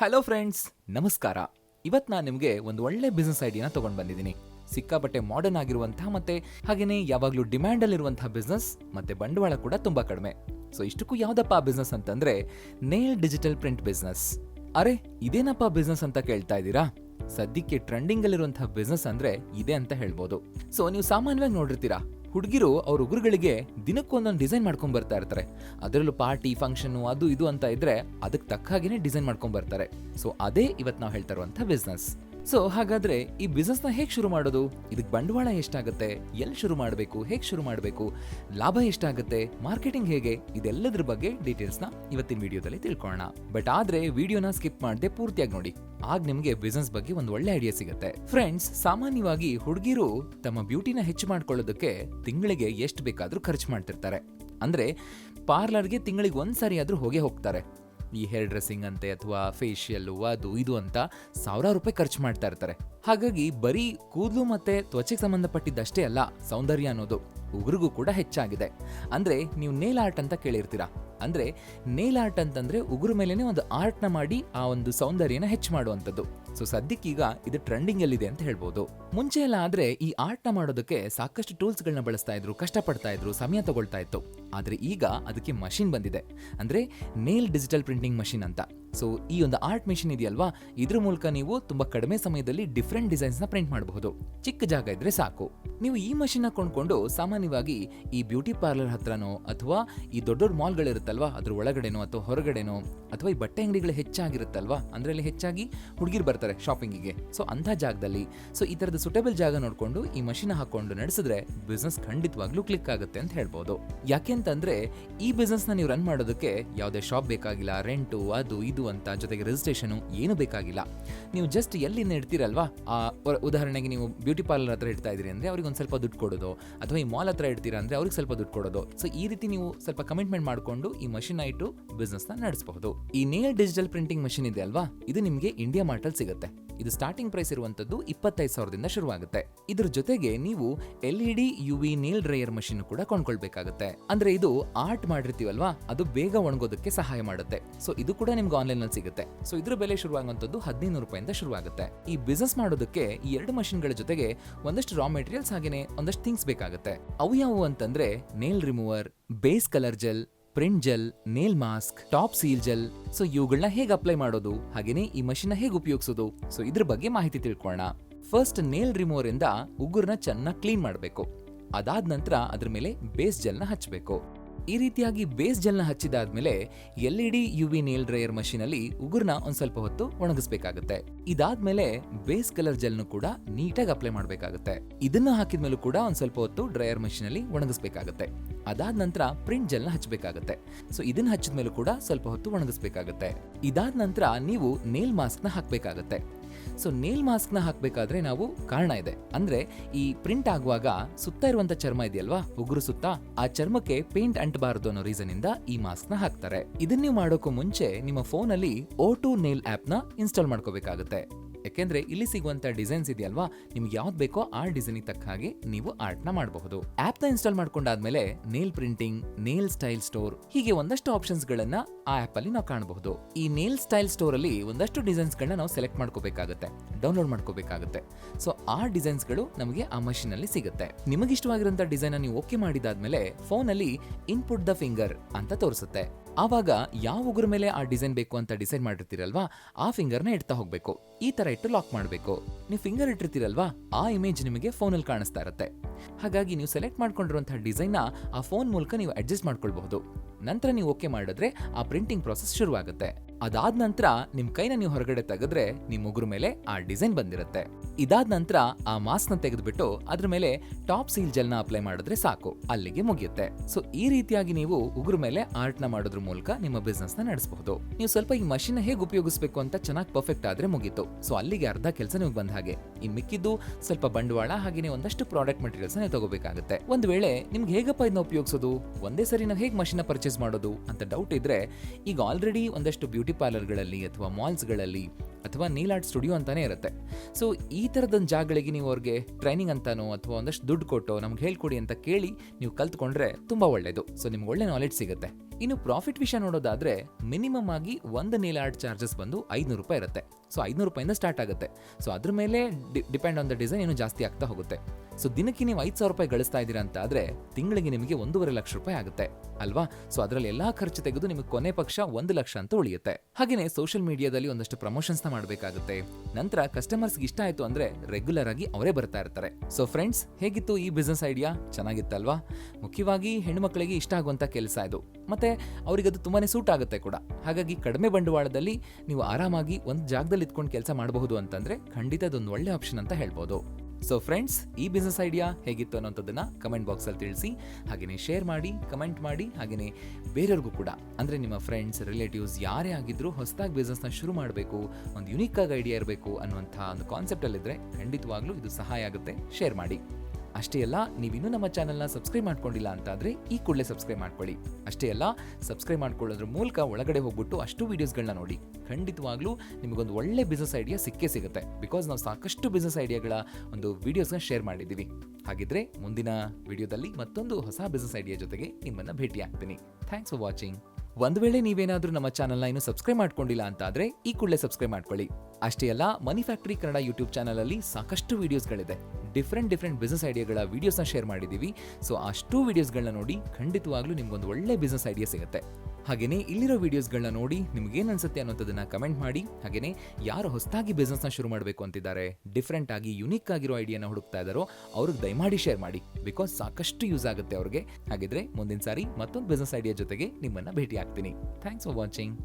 Hello friends ನಮಸ್ಕಾರ. ಇವತ್ತು ನಾನು ನಿಮಗೆ ಒಂದು ಒಳ್ಳೆ ಬಿಸ್ನೆಸ್ ಐಡಿಯಾನ ತಗೊಂಡು ಬಂದಿದ್ದೀನಿ. ಸಿಕ್ಕಾಪಟ್ಟೆ ಮಾಡರ್ನ್ ಆಗಿರುವಂತಹ ಮತ್ತೆ ಹಾಗೇನೆ ಯಾವಾಗಲೂ ಡಿಮ್ಯಾಂಡಲ್ಲಿರುವಂತಹ ಬಿಸ್ನೆಸ್ ಮತ್ತೆ ಬಂಡವಾಳ ಕೂಡ ತುಂಬಾ ಕಡಿಮೆ. ಸೊ ಇಷ್ಟಕ್ಕೂ ಯಾವುದಪ್ಪ ಬಿಸ್ನೆಸ್ ಅಂತಂದ್ರೆ ನೇಲ್ ಡಿಜಿಟಲ್ ಪ್ರಿಂಟ್ ಬಿಸ್ನೆಸ್ ಅರೆ, ಇದೇನಪ್ಪ ಬಿಸ್ನೆಸ್ ಅಂತ ಕೇಳ್ತಾ ಇದ್ದೀರಾ? ಸದ್ಯಕ್ಕೆ ಟ್ರೆಂಡಿಂಗ್ ಅಲ್ಲಿರುವಂತಹ ಬಿಸ್ನೆಸ್ ಅಂದ್ರೆ ಇದೆ ಅಂತ ಹೇಳ್ಬೋದು. ಸೊ ನೀವು ಸಾಮಾನ್ಯವಾಗಿ ನೋಡಿರ್ತೀರಾ. ಹುಡುಗಿರು ಅವ್ರ ಉಗುರುಗಳಿಗೆ ದಿನಕ್ಕೊಂದೊಂದು ಡಿಸೈನ್ ಮಾಡ್ಕೊಂಡು ಬರ್ತಾ ಇರ್ತಾರೆ. ಅದರಲ್ಲೂ ಪಾರ್ಟಿ ಫಂಕ್ಷನ್ ಅದು ಇದು ಅಂತ ಇದ್ರೆ ಅದಕ್ಕೆ ತಕ್ಕ ಹಾಗೇನೆ ಡಿಸೈನ್ ಮಾಡ್ಕೊಂಡು ಬರ್ತಾರೆ. ಸೊ ಅದೇ ಇವತ್ತು ನಾವು ಹೇಳ್ತಾ ಇರುವಂಥ ಬಿಸ್ನೆಸ್ ಸೊ ಹಾಗಾದ್ರೆ ಈ ಬಿಸ್ನೆಸ್ನ ಹೇಗೆ ಶುರು ಮಾಡೋದು? ಇದಕ್ಕೆ ಬಂಡವಾಳ ಎಷ್ಟಾಗುತ್ತೆ? ಎಲ್ಲಿ ಶುರು ಮಾಡಬೇಕು? ಹೇಗೆ ಶುರು ಮಾಡಬೇಕು? ಲಾಭ ಎಷ್ಟಾಗುತ್ತೆ? ಮಾರ್ಕೆಟಿಂಗ್ ಹೇಗೆ? ಇದೆಲ್ಲದ್ರ ಬಗ್ಗೆ ಡೀಟೇಲ್ಸ್ನ ಇವತ್ತಿನ ವಿಡಿಯೋದಲ್ಲಿ ತಿಳ್ಕೊಳ್ಳೋಣ ಬಟ್ ಆದ್ರೆ ವಿಡಿಯೋನ ಸ್ಕಿಪ್ ಮಾಡದೆ ಪೂರ್ತಿಯಾಗಿ ನೋಡಿ. ಆಗ ನಿಮಗೆ ಬಿಸ್ನೆಸ್ ಬಗ್ಗೆ ಒಂದು ಒಳ್ಳೆ ಐಡಿಯಾ ಸಿಗುತ್ತೆ. ಫ್ರೆಂಡ್ಸ್ ಸಾಮಾನ್ಯವಾಗಿ ಹುಡುಗಿರು ತಮ್ಮ ಬ್ಯೂಟಿನ ಹೆಚ್ಚು ಮಾಡ್ಕೊಳ್ಳೋದಕ್ಕೆ ತಿಂಗಳಿಗೆ ಎಷ್ಟು ಬೇಕಾದರೂ ಖರ್ಚು ಮಾಡ್ತಿರ್ತಾರೆ. ಅಂದ್ರೆ ಪಾರ್ಲರ್ಗೆ ತಿಂಗಳಿಗೆ ಒಂದ್ಸರಿ ಆದ್ರೂ ಹೋಗೇ ಹೋಗ್ತಾರೆ. ಈ ಹೇರ್ ಡ್ರೆಸ್ಸಿಂಗ್ ಅಂತೆ ಅಥವಾ ಫೇಶಿಯಲ್ಲು ಅದು, ಇದು ಅಂತ ಸಾವಿರಾರು ರೂಪಾಯಿ ಖರ್ಚು ಮಾಡ್ತಾ ಇರ್ತಾರೆ. ಹಾಗಾಗಿ ಬರೀ ಕೂದಲು ಮತ್ತೆ ತ್ವಚೆಗೆ ಸಂಬಂಧಪಟ್ಟಿದ್ದಷ್ಟೇ ಅಲ್ಲ ಸೌಂದರ್ಯ ಅನ್ನೋದು. ಉಗುರಿಗೂ ಕೂಡ ಹೆಚ್ಚಾಗಿದೆ. ಅಂದರೆ ನೀವು ನೇಲ್ ಆರ್ಟ್ ಅಂತ ಕೇಳಿರ್ತೀರಾ? ಅಂದರೆ ನೇಲ್ ಆರ್ಟ್ ಅಂತಂದ್ರೆ ಉಗುರು ಮೇಲೇ ಒಂದು ಆರ್ಟ್ನ ಮಾಡಿ ಆ ಒಂದು ಸೌಂದರ್ಯನ ಹೆಚ್ಚು ಮಾಡುವಂಥದ್ದು. ಸೊ ಸದ್ಯಕ್ಕೀಗ ಇದು ಟ್ರೆಂಡಿಂಗ್ ಅಲ್ಲಿದೆ ಅಂತ ಹೇಳ್ಬೋದು. ಮುಂಚೆ ಎಲ್ಲ ಆದ್ರೆ ಈ ಆರ್ಟ್ನ ಮಾಡೋದಕ್ಕೆ ಸಾಕಷ್ಟು ಟೂಲ್ಸ್ಗಳನ್ನ ಬಳಸ್ತಾ ಇದ್ರು, ಕಷ್ಟಪಡ್ತಾ ಇದ್ರು, ಸಮಯ ತಗೊಳ್ತಾ ಇತ್ತು. ಆದ್ರೆ ಈಗ ಅದಕ್ಕೆ ಮಷಿನ್ ಬಂದಿದೆ. ಅಂದರೆ ನೇಲ್ ಡಿಜಿಟಲ್ ಪ್ರಿಂಟಿಂಗ್ ಮಷಿನ್ ಅಂತ. ಸೊ ಈ ಒಂದು ಆರ್ಟ್ ಮೆಷಿನ್ ಇದೆಯಲ್ವಾ? ಇದ್ರ ಮೂಲಕ ನೀವು ತುಂಬಾ ಕಡಿಮೆ ಸಮಯದಲ್ಲಿ ಡಿಫ್ರೆಂಟ್ ಡಿಸೈನ್ಸ್ನ ಪ್ರಿಂಟ್ ಮಾಡಬಹುದು. ಚಿಕ್ಕ ಜಾಗ ಇದ್ರೆ ಸಾಕು. ನೀವು ಈ ಮಷಿನ್ನ ಕೊಂಡ್ಕೊಂಡು ಸಾಮಾನ್ಯವಾಗಿ ಈ ಬ್ಯೂಟಿ ಪಾರ್ಲರ್ ಹತ್ರನೋ ಅಥವಾ ಈ ದೊಡ್ಡ ದೊಡ್ಡ ಮಾಲ್ಗಳಿರುತ್ತಲ್ವಾ ಅದ್ರ ಒಳಗಡೆನೋ ಅಥವಾ ಹೊರಗಡೆನೋ ಅಥವಾ ಈ ಬಟ್ಟೆ ಅಂಗಡಿಗಳು ಹೆಚ್ಚಾಗಿರುತ್ತಲ್ವಾ? ಅಂದ್ರೆ ಅಲ್ಲಿ ಹೆಚ್ಚಾಗಿ ಹುಡುಗಿರು ಬರ್ತಾರೆ ಶಾಪಿಂಗಿಗೆ ಸೊ ಅಂಥ ಜಾಗದಲ್ಲಿ. ಸೊ ಈ ತರದ ಸುಟೇಬಲ್ ಜಾಗ ನೋಡ್ಕೊಂಡು ಈ ಮಷಿನ್ ಹಾಕೊಂಡು ನಡೆಸಿದ್ರೆ ಬಿಸ್ನೆಸ್ ಖಂಡಿತವಾಗ್ಲೂ ಕ್ಲಿಕ್ ಆಗುತ್ತೆ ಅಂತ ಹೇಳ್ಬೋದು. ಯಾಕೆಂತಂದ್ರೆ ಈ ಬಿಸ್ನೆಸ್ನ ನೀವು ರನ್ ಮಾಡೋದಕ್ಕೆ ಯಾವುದೇ ಶಾಪ್ ಬೇಕಾಗಿಲ್ಲ. ರೆಂಟು ಅದು, ಇದು ಅಂತ ಜೊತೆಗೆ ರಿಜಿಸ್ಟ್ರೇಷನ್ ಏನು ಬೇಕಾಗಿಲ್ಲ. ನೀವು ಜಸ್ಟ್ ಎಲ್ಲಿಂದ ಇಡ್ತೀರಲ್ವಾ? ಉದಾಹರಣೆಗೆ ನೀವು ಬ್ಯೂಟಿ ಪಾರ್ಲರ್ ಹತ್ರ ಇಡ್ತಾ ಇದ್ದೀರಿ ಅಂದರೆ ಅವ್ರಿಗೆ ಒಂದು ಸ್ವಲ್ಪ ದುಡ್ಡು ಕೊಡೋದು, ಅಥವಾ ಈ ಮಾಲ್ ಹತ್ರ ಇಡ್ತೀರಾ ಅಂದರೆ ಅವ್ರಿಗೆ ಸ್ವಲ್ಪ ದುಡ್ಡು ಕೊಡೋದು. ಸೊ ಈ ರೀತಿ ನೀವು ಸ್ವಲ್ಪ ಕಮಿಟ್ಮೆಂಟ್ ಮಾಡಿಕೊಂಡು ಈ ಮಷಿನ್ ಇಟ್ಟು ಬಿಸ್ನೆಸ್ನ ನಡೆಸಬಹುದು. ಈ ನೇಲ್ ಡಿಜಿಟಲ್ ಪ್ರಿಂಟಿಂಗ್ ಮಷಿನ್ ಇದೆ ಅಲ್ವಾ? ಇದು ನಿಮಗೆ ಇಂಡಿಯಾ ಮಾರ್ಟಲ್ ಸಿಗುತ್ತೆ. ಇದು ಸ್ಟಾರ್ಟಿಂಗ್ ಪ್ರೈಸ್ ಇರುವಂತದ್ದು ಇಪ್ಪತ್ತೈದು ಸಾವಿರದಿಂದ ಶುರುವಾಗುತ್ತೆ. ಇದ್ರ ಜೊತೆಗೆ ನೀವು L E D, U V nail dryer machine ಕೂಡ ಕೊಂಡ್ಕೊಳ್ಬೇಕಾಗುತ್ತೆ. ಅಂದ್ರೆ ಇದು ಆರ್ಟ್ ಮಾಡಿರ್ತೀವಲ್ವಾ, ಅದು ಬೇಗ ಒಣಗೋದಕ್ಕೆ ಸಹಾಯ ಮಾಡುತ್ತೆ. ಸೊ ಇದು ಕೂಡ ನಿಮ್ಗೆ ಆನ್ಲೈನ್ ಅಲ್ಲಿ ಸಿಗುತ್ತೆ. ಸೊ ಇದ್ರ ಬೆಲೆ ಶುರುವಾಗುವಂತದ್ದು ಹದಿನೈದು ರೂಪಾಯಿಂದ ಶುರುವಾಗುತ್ತೆ. ಈ ಬಿಸ್ನೆಸ್ ಮಾಡೋದಕ್ಕೆ ಈ ಎರಡು ಮಷಿನ್ಗಳ ಜೊತೆಗೆ ಒಂದಷ್ಟು ರಾ ಮೆಟೀರಿಯಲ್ಸ್ ಹಾಗೇನೆ ಒಂದಷ್ಟು ಥಿಂಗ್ಸ್ ಬೇಕಾಗುತ್ತೆ. ಅವು ಯಾವುವು ಅಂತಂದ್ರೆ nail remover base colour gel print gel, nail mask, top seal gel, so ಇವುಗಳನ್ನ ಹೇಗೆ ಅಪ್ಲೈ ಮಾಡೋದು, ಹಾಗೇನೆ ಈ ಮಷಿನ್ ಹೇಗೆ ಉಪಯೋಗಿಸೋದು, ಸೊ ಇದ್ರ ಬಗ್ಗೆ ಮಾಹಿತಿ ತಿಳ್ಕೊಳ್ಳೋಣ ಫಸ್ಟ್ ನೇಲ್ ರಿಮೂವರ್ ಇಂದ ಉಗುರ್ನ ಚೆನ್ನಾಗಿ ಕ್ಲೀನ್ ಮಾಡಬೇಕು. ಅದಾದ ನಂತರ ಅದ್ರ ಮೇಲೆ ಬೇಸ್ ಜೆಲ್ನ ಹಚ್ಚಬೇಕು ಈ ರೀತಿಯಾಗಿ ಬೇಸ್ ಜೆಲ್ನ ಹಚ್ಚಿದಾದ್ಮೇಲೆ L E D U V nail dryer machine ಅಲ್ಲಿ ಉಗುರ್ನ ಒಂದ್ ಸ್ವಲ್ಪ ಹೊತ್ತು ಒಣಗಿಸ್ಬೇಕಾಗುತ್ತೆ. ಇದಾದ್ಮೇಲೆ ಬೇಸ್ ಕಲರ್ ಜೆಲ್ನು ಕೂಡ ನೀಟಾಗಿ ಅಪ್ಲೈ ಮಾಡಬೇಕಾಗುತ್ತೆ. ಇದನ್ನ ಹಾಕಿದ್ಮೇಲೂ ಕೂಡ ಒಂದ್ ಸ್ವಲ್ಪ ಹೊತ್ತು ಡ್ರೈಯರ್ ಮಷೀನ್ ಅಲ್ಲಿ ಒಣಗಿಸಬೇಕಾಗುತ್ತೆ. ಅದಾದ ನಂತರ ಪ್ರಿಂಟ್ ಜೆಲ್ನ ಹಚ್ಚಬೇಕಾಗುತ್ತೆ ಸೊ ಇದನ್ನ ಹಚ್ಚಿದ್ಮೇಲೂ ಕೂಡ ಸ್ವಲ್ಪ ಹೊತ್ತು ಒಣಗಿಸಬೇಕಾಗುತ್ತೆ. ಇದಾದ ನಂತರ ನೀವು ನೇಲ್ ಮಾಸ್ಕ್ನ ಹಾಕ್ಬೇಕಾಗತ್ತೆ. ಸೊ ನೇಲ್ ಮಾಸ್ಕ್ನ ಹಾಕಬೇಕಾದ್ರೆ ನಾವು ಕಾರಣ ಇದೆ. ಅಂದ್ರೆ ಈ ಪ್ರಿಂಟ್ ಆಗುವಾಗ ಸುತ್ತ ಇರುವಂತ ಚರ್ಮ ಇದೆಯಲ್ವಾ? ಉಗುರು ಸುತ್ತ, ಆ ಚರ್ಮಕ್ಕೆ ಪೇಂಟ್ ಅಂಟಬಾರದು ಅನ್ನೋ ರೀಸನ್ ಇಂದ ಈ ಮಾಸ್ಕ್ನ ಹಾಕ್ತಾರೆ. ಇದನ್ನ ನೀವು ಮಾಡೋಕ್ಕೂ ಮುಂಚೆ ನಿಮ್ಮ ಫೋನ್ ಅಲ್ಲಿ ಓ ಟು ನೇಲ್ನ ಇನ್ಸ್ಟಾಲ್ ಮಾಡ್ಕೋಬೇಕಾಗುತ್ತೆ. ಯಾಕೆಂದ್ರೆ ಇಲ್ಲಿ ಸಿಗುವಂತ ಡಿಸೈನ್ಸ್ ಇದೆಯಲ್ವಾ? ನಿಮ್ಗೆ ಯಾವ್ದು ಬೇಕೋ ಆ ಡಿಸೈನ್ ತಕ್ಕ ಹಾಗೆ ನೀವು ಆರ್ಟ್ನ ಮಾಡಬಹುದು. ಆಪ್ನ install ಮಾಡ್ಕೊಂಡಾದ್ಮೇಲೆ nail printing nail style store ಹೀಗೆ ಒಂದಷ್ಟು ಆಪ್ಷನ್ಸ್ ಗಳನ್ನ ಆ ಆಪ್ ಅಲ್ಲಿ ನಾವು ಕಾಣಬಹುದು. ಈ ನೇಲ್ ಸ್ಟೈಲ್ ಸ್ಟೋರ್ ಅಲ್ಲಿ ಒಂದಷ್ಟು ಡಿಸೈನ್ಸ್ ಗಳನ್ನ ನಾವು ಸೆಲೆಕ್ಟ್ ಮಾಡ್ಕೋಬೇಕಾಗುತ್ತೆ ಡೌನ್ಲೋಡ್ ಮಾಡ್ಕೋಬೇಕಾಗುತ್ತೆ. ಸೊ ಆ ಡಿಸೈನ್ಸ್ಗಳು ನಮಗೆ ಆ ಮಷೀನ್ ಅಲ್ಲಿ ಸಿಗುತ್ತೆ. ನಿಮಗೆ ಡಿಸೈನ್ ನೀವು ಓಕೆ ಮಾಡಿದಾದ್ಮೇಲೆ ಫೋನ್ ಅಲ್ಲಿ ಇನ್ಪುಟ್ ದ ಫಿಂಗರ್ ಅಂತ ತೋರಿಸುತ್ತೆ. ಆವಾಗ ಯಾವ ಉಗುರ ಮೇಲೆ ಆ ಡಿಸೈನ್ ಬೇಕು ಅಂತ ಡಿಸೈಡ್ ಮಾಡಿರ್ತೀರಲ್ವಾ, ಆ ಫಿಂಗರ್ನ ಇಡ್ತಾ ಹೋಗ್ಬೇಕು. ಈ ತರ ಇಟ್ಟು ಲಾಕ್ ಮಾಡಬೇಕು. ನೀವು ಫಿಂಗರ್ ಇಟ್ಟಿರ್ತೀರಲ್ವಾ, ಆ ಇಮೇಜ್ ನಿಮಗೆ ಫೋನಲ್ಲಿ ಕಾಣಿಸ್ತಾ ಇರುತ್ತೆ. ಹಾಗಾಗಿ ನೀವು ಸೆಲೆಕ್ಟ್ ಮಾಡ್ಕೊಂಡಿರುವಂತಹ ಡಿಸೈನ್ನ ಆ ಫೋನ್ ಮೂಲಕ ನೀವು ಅಡ್ಜಸ್ಟ್ ಮಾಡ್ಕೊಳ್ಬಹುದು. ನಂತರ ನೀವು ಓಕೆ ಮಾಡಿದ್ರೆ ಆ ಪ್ರಿಂಟಿಂಗ್ ಪ್ರಾಸೆಸ್ ಶುರುವಾಗುತ್ತೆ. ಅದಾದ ನಂತರ ನಿಮ್ ಕೈನ ನೀವು ಹೊರಗಡೆ ತೆಗೆದ್ರೆ ನಿಮ್ ಉಗುರು ಮೇಲೆ ಆ ಡಿಸೈನ್ ಬಂದಿರುತ್ತೆ. ಇದಾದ ನಂತರ ಆ ಮಾಸ್ಕ್ನ ತೆಗೆದ್ಬಿಟ್ಟು ಅದ್ರ ಮೇಲೆ ಟಾಪ್ ಸೀಲ್ ಜೆಲ್ನ ಅಪ್ಲೈ ಮಾಡಿದ್ರೆ ಸಾಕು, ಅಲ್ಲಿಗೆ ಮುಗಿಯುತ್ತೆ. ಸೊ ಈ ರೀತಿಯಾಗಿ ನೀವು ಉಗುರು ಮೇಲೆ ಆರ್ಟ್ನ ಮಾಡೋದ್ರ ಮೂಲಕ ನಿಮ್ಮ ಬಿಸ್ನೆಸ್ನ ನಡೆಸಬಹುದು. ನೀವು ಸ್ವಲ್ಪ ಈ ಮಷಿನ್ ಹೇಗೆ ಉಪಯೋಗಿಸಬೇಕು ಅಂತ ಚೆನ್ನಾಗಿ ಪರ್ಫೆಕ್ಟ್ ಆದ್ರೆ ಮುಗೀತು. ಸೊ ಅಲ್ಲಿಗೆ ಅರ್ಧ ಕೆಲಸ ನಿಮ್ಗೆ ಬಂದ ಹಾಗೆ. ಇನ್ ಮಿಕ್ಕಿದ್ದು ಸ್ವಲ್ಪ ಬಂಡವಾಳ ಹಾಗೇನೇ ಒಂದಷ್ಟು ಪ್ರಾಡಕ್ಟ್ ಮೆಟೀರಿಯಲ್ಸ್ ತಗೋಬೇಕಾಗುತ್ತೆ. ಒಂದ್ ವೇಳೆ ನಿಮ್ಗೆ ಹೇಗಪ್ಪ ಇದನ್ನ ಉಪಯೋಗಿಸೋದು? ಒಂದೇ ಸರಿ ನಾವು ಹೇಗೆ ಮಷಿನ್ ಪರ್ಚೇಸ್ ಮಾಡೋದು ಅಂತ ಡೌಟ್ ಇದ್ರೆ ಈಗ ಆಲ್ರೆಡಿ ಒಂದಷ್ಟು ಬ್ಯೂಟಿ ಪಾರ್ಲರ್ಗಳಲ್ಲಿ ಅಥವಾ ಮಾಲ್ಸ್ಗಳಲ್ಲಿ ಅಥವಾ ನೀಲ್ ಆರ್ಟ್ ಸ್ಟುಡಿಯೋ ಅಂತಾನೆ ಇರುತ್ತೆ. ಸೊ ಈ ಥರದೊಂದು ಜಾಗಗಳಿಗೆ ನೀವು ಅವ್ರಿಗೆ ಟ್ರೈನಿಂಗ್ ಅಂತಾನೋ ಅಥವಾ ಒಂದಷ್ಟು ದುಡ್ಡು ಕೊಟ್ಟು ನಮ್ಗೆ ಹೇಳ್ಕೊಡಿ ಅಂತ ಕೇಳಿ ನೀವು ಕಲ್ತ್ಕೊಂಡ್ರೆ ತುಂಬ ಒಳ್ಳೆಯದು ಸೊ ನಿಮ್ಗೆ ಒಳ್ಳೆ ನಾಲೆಡ್ಜ್ ಸಿಗುತ್ತೆ. ಇನ್ನು ಪ್ರಾಫಿಟ್ ವಿಷಯ ನೋಡೋದಾದ್ರೆ ಮಿನಿಮಮ್ ಆಗಿ ಒಂದು ನೀಲ್ ಆರ್ಟ್ ಚಾರ್ಜಸ್ ಬಂದು ಐದುನೂರು ರೂಪಾಯಿ ಇರುತ್ತೆ. ಸೊ ಐದುನೂರು ರೂಪಾಯಿಂದ ಸ್ಟಾರ್ಟ್ ಆಗುತ್ತೆ. ಸೊ ಅದ್ರ ಮೇಲೆ ಡಿಪೆಂಡ್ ಆನ್ ದ ಡಿಸೈನ್ ಏನು ಜಾಸ್ತಿ ಆಗ್ತಾ ಹೋಗುತ್ತೆ. ಸೊ ದಿನಕ್ಕೆ ನೀವು ಐದು ಸಾವಿರ ರೂಪಾಯಿ ಗಳಿಸ್ತಾ ಇದ್ದೀರಾ ಅಂತ ಆದರೆ ತಿಂಗಳಿಗೆ ನಿಮಗೆ ಒಂದೂವರೆ ಲಕ್ಷ ರೂಪಾಯಿ ಆಗುತ್ತೆ. ಅಲ್ವಾ? ಸೊ ಅದರಲ್ಲಿ ಎಲ್ಲ ಖರ್ಚು ತೆಗೆದು ನಿಮಗೆ ಕೊನೆ ಪಕ್ಷ ಒಂದು ಲಕ್ಷ ಅಂತ ಉಳಿಯುತ್ತೆ. ಹಾಗೆಯೇ ಸೋಷಿಯಲ್ ಮೀಡಿಯಾದಲ್ಲಿ ಒಂದಷ್ಟು ಪ್ರಮೋಷನ್ಸ್ನ ಮಾಡಬೇಕಾಗುತ್ತೆ. ನಂತರ ಕಸ್ಟಮರ್ಸ್ಗೆ ಇಷ್ಟ ಆಯ್ತು ಅಂದ್ರೆ ರೆಗ್ಯುಲರ್ ಆಗಿ ಅವರೇ ಬರ್ತಾ ಇರ್ತಾರೆ. ಸೊ ಫ್ರೆಂಡ್ಸ್ ಹೇಗಿತ್ತು ಈ ಬಿಸ್ನೆಸ್ ಐಡಿಯಾ ಚೆನ್ನಾಗಿತ್ತಲ್ವಾ? ಮುಖ್ಯವಾಗಿ ಹೆಣ್ಮಕ್ಳಿಗೆ ಇಷ್ಟ ಆಗುವಂಥ ಕೆಲಸ ಇದು. ಮತ್ತೆ ಅದು ತುಂಬಾನೇ ಸೂಟ್ ಆಗುತ್ತೆ ಕೂಡ. ಹಾಗಾಗಿ ಕಡಿಮೆ ಬಂಡವಾಳದಲ್ಲಿ ನೀವು ಆರಾಮಾಗಿ ಒಂದು ಜಾಗದಲ್ಲಿ ಇದ್ಕೊಂಡು ಕೆಲಸ ಮಾಡಬಹುದು ಅಂತಂದ್ರೆ ಖಂಡಿತ ಅದೊಂದು ಒಳ್ಳೆ ಆಪ್ಷನ್ ಅಂತ ಹೇಳ್ಬೋದು. ಸೊ ಫ್ರೆಂಡ್ಸ್ ಈ ಬಿಸ್ನೆಸ್ ಐಡಿಯಾ ಹೇಗಿತ್ತು ಅನ್ನೋಂಥದ್ದನ್ನು ಕಮೆಂಟ್ ಬಾಕ್ಸಲ್ಲಿ ತಿಳಿಸಿ ಹಾಗೆಯೇ ಶೇರ್ ಮಾಡಿ ಕಮೆಂಟ್ ಮಾಡಿ ಹಾಗೆಯೇ ಬೇರೆಯವ್ರಿಗೂ ಕೂಡ. ಅಂದರೆ ನಿಮ್ಮ ಫ್ರೆಂಡ್ಸ್ ರಿಲೇಟಿವ್ಸ್ ಯಾರೇ ಆಗಿದ್ದರೂ ಹೊಸದಾಗಿ ಬಿಸ್ನೆಸ್ನ ಶುರು ಮಾಡಬೇಕು, ಒಂದು ಯುನೀಕಾಗಿ ಐಡಿಯಾ ಇರಬೇಕು ಅನ್ನುವಂಥ ಒಂದು ಕಾನ್ಸೆಪ್ಟಲ್ಲಿದ್ದರೆ ಖಂಡಿತವಾಗ್ಲೂ ಇದು ಸಹಾಯ ಆಗುತ್ತೆ. ಶೇರ್ ಮಾಡಿ. ಅಷ್ಟೇ ಅಲ್ಲ, ನೀವಿನ್ನೂ ನಮ್ಮ ಚಾನಲ್ನ ಸಬ್ಸ್ಕ್ರೈಬ್ ಮಾಡ್ಕೊಂಡಿಲ್ಲ ಅಂತಾದರೆ ಈ ಕೂಡಲೇ ಸಬ್ಸ್ಕ್ರೈಬ್ ಮಾಡ್ಕೊಳ್ಳಿ. ಅಷ್ಟೇ ಅಲ್ಲ, ಸಬ್ಸ್ಕ್ರೈಬ್ ಮಾಡ್ಕೊಳ್ಳೋದ್ರ ಮೂಲಕ ಒಳಗಡೆ ಹೋಗ್ಬಿಟ್ಟು ಅಷ್ಟು ವೀಡಿಯೋಸ್ಗಳನ್ನ ನೋಡಿ. ಖಂಡಿತವಾಗ್ಲೂ ನಿಮಗೊಂದು ಒಳ್ಳೆ ಬಿಸ್ನೆಸ್ ಐಡಿಯಾ ಸಿಕ್ಕೇ ಸಿಗುತ್ತೆ. ಬಿಕಾಸ್ ನಾವು ಸಾಕಷ್ಟು ಬಿಸ್ನೆಸ್ ಐಡಿಯಾಗಳ ಒಂದು ವೀಡಿಯೋಸ್ನ ಶೇರ್ ಮಾಡಿದ್ದೀವಿ. ಹಾಗಿದ್ರೆ ಮುಂದಿನ ವಿಡಿಯೋದಲ್ಲಿ ಮತ್ತೊಂದು ಹೊಸ ಬಿಸ್ನೆಸ್ ಐಡಿಯಾ ಜೊತೆಗೆ ನಿಮ್ಮನ್ನು ಭೇಟಿ ಆಗ್ತೀನಿ ಥ್ಯಾಂಕ್ಸ್ ಫಾರ್ ವಾಚಿಂಗ್ ಒಂದು ವೇಳೆ ನೀವೇನಾದರೂ ನಮ್ಮ ಚಾನಲ್ನ ಇನ್ನೂ ಸಬ್ಸ್ಕ್ರೈಬ್ ಮಾಡ್ಕೊಂಡಿಲ್ಲ ಅಂತ ಆದ್ರೆ ಈ ಕೂಡಲೇ ಸಬ್ಸ್ಕ್ರೈಬ್ ಮಾಡ್ಕೊಳ್ಳಿ. ಅಷ್ಟೇ ಅಲ್ಲ ಮನಿ ಫ್ಯಾಕ್ಟರಿ ಕನ್ನಡ ಯೂಟ್ಯೂಬ್ ಚಾನಲಲ್ಲಿ ಸಾಕಷ್ಟು ವಿಡಿಯೋಸ್ಗಳಿದೆ ಡಿಫ್ರೆಂಟ್ ಡಿಫ್ರೆಂಟ್ ಬಿಸ್ನೆಸ್ ಐಡಿಯಾಗಳ ವೀಡಿಯೋಸ್ನ ಶೇರ್ ಮಾಡಿದ್ದೀವಿ ಸೊ ಅಷ್ಟು ವೀಡಿಯೋಸ್ಗಳನ್ನ ನೋಡಿ ಖಂಡಿತವಾಗ್ಲೂ ನಿಮ್ಗೊಂದು ಒಳ್ಳೆ ಬಿಸ್ನೆಸ್ ಐಡಿಯಾ ಸಿಗುತ್ತೆ. ಹಾಗೇನೇ ಇಲ್ಲಿರೋ ವೀಡಿಯೋಸ್ಗಳನ್ನ ನೋಡಿ ನಿಮ್ಗೇನು ಅನಿಸುತ್ತೆ ಅನ್ನೋದನ್ನ ಕಮೆಂಟ್ ಮಾಡಿ. ಹಾಗೇನೇ ಯಾರು ಹೊಸದಾಗಿ ಬಿಸ್ನೆಸ್ನ ಶುರು ಮಾಡಬೇಕು ಅಂತಿದ್ದಾರೆ ಡಿಫ್ರೆಂಟ್ ಆಗಿ ಯುನಿಕ್ ಆಗಿರೋ ಐಡಿಯಾನ ಹುಡುಕ್ತಾ ಇದ್ದಾರೋ ಅವ್ರಿಗೆ ದಯಮಾಡಿ ಶೇರ್ ಮಾಡಿ. ಬಿಕಾಸ್ ಸಾಕಷ್ಟು ಯೂಸ್ ಆಗುತ್ತೆ ಅವ್ರಿಗೆ. ಹಾಗಿದ್ರೆ ಮುಂದಿನ ಸಾರಿ ಮತ್ತೊಂದು ಬಿಸ್ನೆಸ್ ಐಡಿಯಾ ಜೊತೆಗೆ ನಿಮ್ಮನ್ನ ಭೇಟಿ ಆಗ್ತೀನಿ ಥ್ಯಾಂಕ್ಸ್ ಫಾರ್ ವಾಚಿಂಗ್